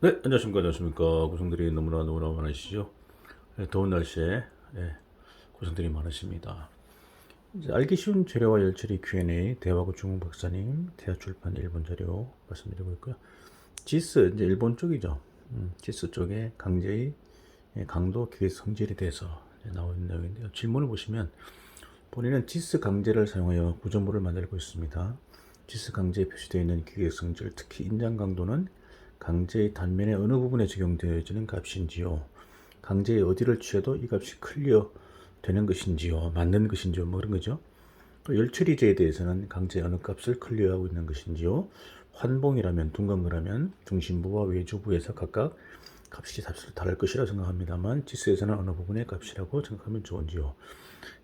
네, 안녕하십니까, 안녕하십니까. 고생들이 너무나 너무나 많으시죠? 네, 더운 날씨에 네, 고생들이 많으십니다. 이제 알기 쉬운 재료와 열처리 Q&A 대화고 중국 박사님 대화출판 일본 자료 말씀드리고 있고요. 지스 이제 일본 쪽이죠. 음, 지스 쪽에 강제의 예, 강도 기계 성질에 대해서 있는 내용인데요. 질문을 보시면 본인은 지스 강제를 사용하여 구조물을 만들고 있습니다. 지스 강제에 표시되어 있는 기계 성질, 특히 인장 강도는 강제의 단면의 어느 부분에 적용되어지는 값인지요. 강제의 어디를 취해도 이 값이 클리어 되는 것인지요. 맞는 것인지요. 뭐 그런 거죠. 또 열처리제에 대해서는 강제 어느 값을 클리어하고 있는 것인지요. 환봉이라면 둥근 거라면 중심부와 외주부에서 각각 값이 다를 것이라 생각합니다만 지수에서는 어느 부분의 값이라고 생각하면 좋은지요.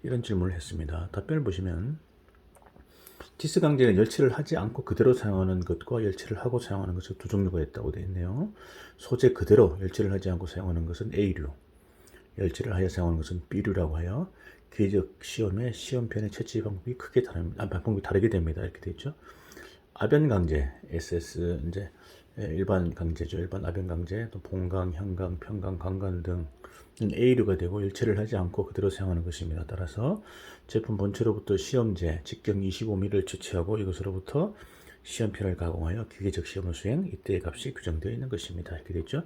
이런 질문을 했습니다. 답변을 보시면 지스 강제는 열체를 하지 않고 그대로 사용하는 것과 열체를 하고 사용하는 것을 두 종류가 있다고 되어 있네요. 소재 그대로 열체를 하지 않고 사용하는 것은 A류, 열체를 하여 사용하는 것은 B류라고 하여 기적 시험의 시험편의 채취 방법이 크게 다릅니다. 아, 방법이 다르게 됩니다. 이렇게 되어 있죠. 아변 강제, SS 이제 일반 강제죠. 일반 아변 강제, 또 봉강, 현강, 평강, 강간 등 A류가 되고 일체를 하지 않고 그대로 사용하는 것입니다. 따라서 제품 본체로부터 시험제 직경 25mm를 채취하고 이것으로부터 시험편을 가공하여 기계적 시험을 수행 이때의 값이 규정되어 있는 것입니다. 이렇게 됐죠.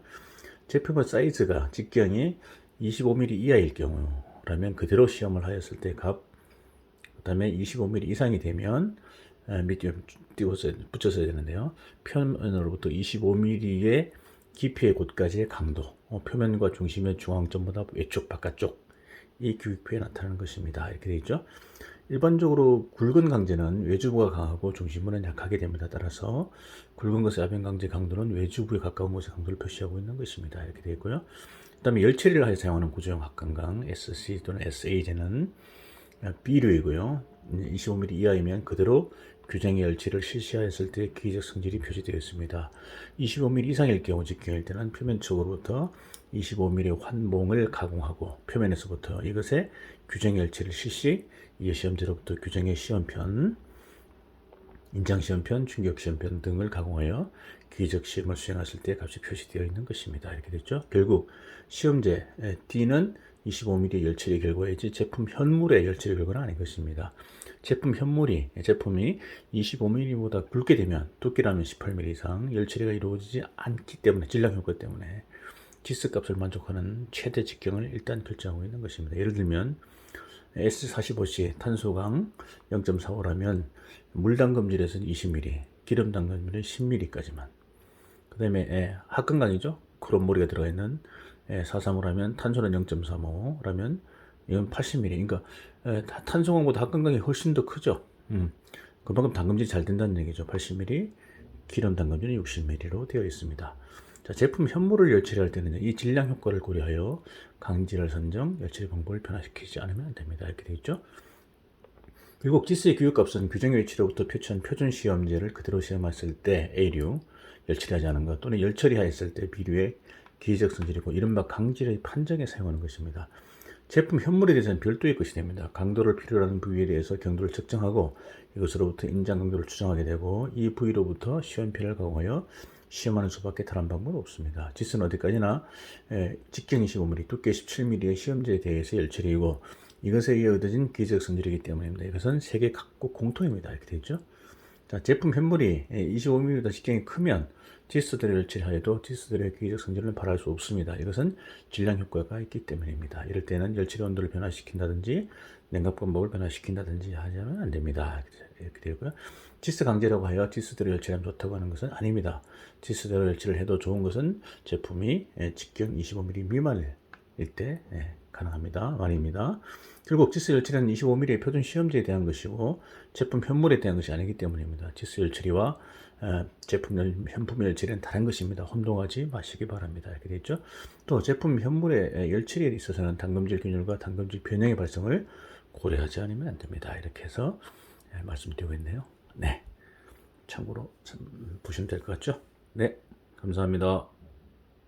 제품의 사이즈가 직경이 25mm 이하일 경우라면 그대로 시험을 하였을 때 값, 그 다음에 25mm 이상이 되면 밑에 띄워서 붙여서야 되는데요. 표면으로부터 25mm의 깊이의 곳까지의 강도, 어, 표면과 중심의 중앙점보다 외쪽 바깥쪽 이 규격표에 나타나는 것입니다. 이렇게 되어 있죠. 일반적으로 굵은 강제는 외주부가 강하고 중심부는 약하게 됩니다. 따라서 굵은 것의 아변 강제 강도는 외주부에 가까운 곳의 강도를 표시하고 있는 것입니다. 이렇게 되어 있고요. 그 다음에 열처리를 사용하는 구조형 합강강 SC 또는 SA제는 B류이고요. 25mm 이하이면 그대로 규정의 열치를 실시하였을 때 기적 성질이 표시되어 있습니다. 25mm 이상일 경우 직경일 때는 표면 쪽으로부터 25mm 환봉을 가공하고 표면에서부터 이것의 규정의 열치를 실시 이 시험지로부터 규정의 시험편 인장 시험편, 충격 시험편 등을 가공하여 기적 시험을 수행하실 때 값이 표시되어 있는 것입니다. 이렇게 됐죠. 결국 시험제 D는 25mm 열처리 결과이지 제품 현물의 열처리 결과는 아닌 것입니다. 제품 현물이 제품이 25mm보다 굵게 되면 두께라면 18mm 이상 열처리가 이루어지지 않기 때문에 질량 효과 때문에 지스 값을 만족하는 최대 직경을 일단 결정하고 있는 것입니다. 예를 들면 S45C 탄소강 0.45라면 물 담금질에서는 20mm, 기름 담금질은 10mm까지만. 그 다음에 합금강이죠. 그런 머리가 들어가 있는 435 하면 탄소는 0.35라면 이건 80mm. 그러니까 탄소광보다 합금강이 훨씬 더 크죠. 음. 그만큼 담금질이 잘 된다는 얘기죠. 80mm, 기름 담금질은 60mm로 되어 있습니다. 자, 제품 현물을 열처리할 때는 이 질량 효과를 고려하여 강질을 선정, 열처리 방법을 변화시키지 않으면 안 됩니다. 이렇게 되어 있죠. 그리고 지스의 규격값은 규정 열처리로부터 표출한 표준 시험제를 그대로 시험했을 때 A류, 열처리하지 않은 것 또는 열처리하였을 때 B류의 기계적 성질이고 이른바 강질의 판정에 사용하는 것입니다. 제품 현물에 대해서는 별도의 것이 됩니다. 강도를 필요로 하는 부위에 대해서 경도를 측정하고 이것으로부터 인장 강도를 추정하게 되고 이 부위로부터 시험편을 가공하여 시험하는 수밖에 다른 방법은 없습니다. 지수는 어디까지나 직경 25mm, 두께 17mm의 시험제에 대해서 열처리이고 이것에 의해 얻어진 기적 성질이기 때문입니다. 이것은 세계 각국 공통입니다. 이렇게 되죠. 자, 제품 현물이 25mm보다 직경이 크면 지수들의 열처리하여도 지수들의 기적 성질을 바랄 수 없습니다. 이것은 질량 효과가 있기 때문입니다. 이럴 때는 열처리 온도를 변화시킨다든지 냉각 방법을 변화시킨다든지 하면 안 됩니다. 이렇게 되고요. 지스 강제라고 하여 지스들의 열처리하면 좋다고 하는 것은 아닙니다. 지스들의 열처리를 해도 좋은 것은 제품이 직경 25mm 미만일 때 가능합니다. 아닙니다. 결국 지스 열처리는 25mm의 표준 시험제에 대한 것이고 제품 현물에 대한 것이 아니기 때문입니다. 지스 열처리와 제품 현품 열처리는 다른 것입니다. 혼동하지 마시기 바랍니다. 이렇게 되죠. 또 제품 현물의 열처리에 있어서는 담금질 균열과 담금질 변형의 발생을 고려하지 않으면 안 됩니다. 이렇게 해서 말씀드리고 있네요. 네. 참고로 보시면 될 것 같죠? 네. 감사합니다.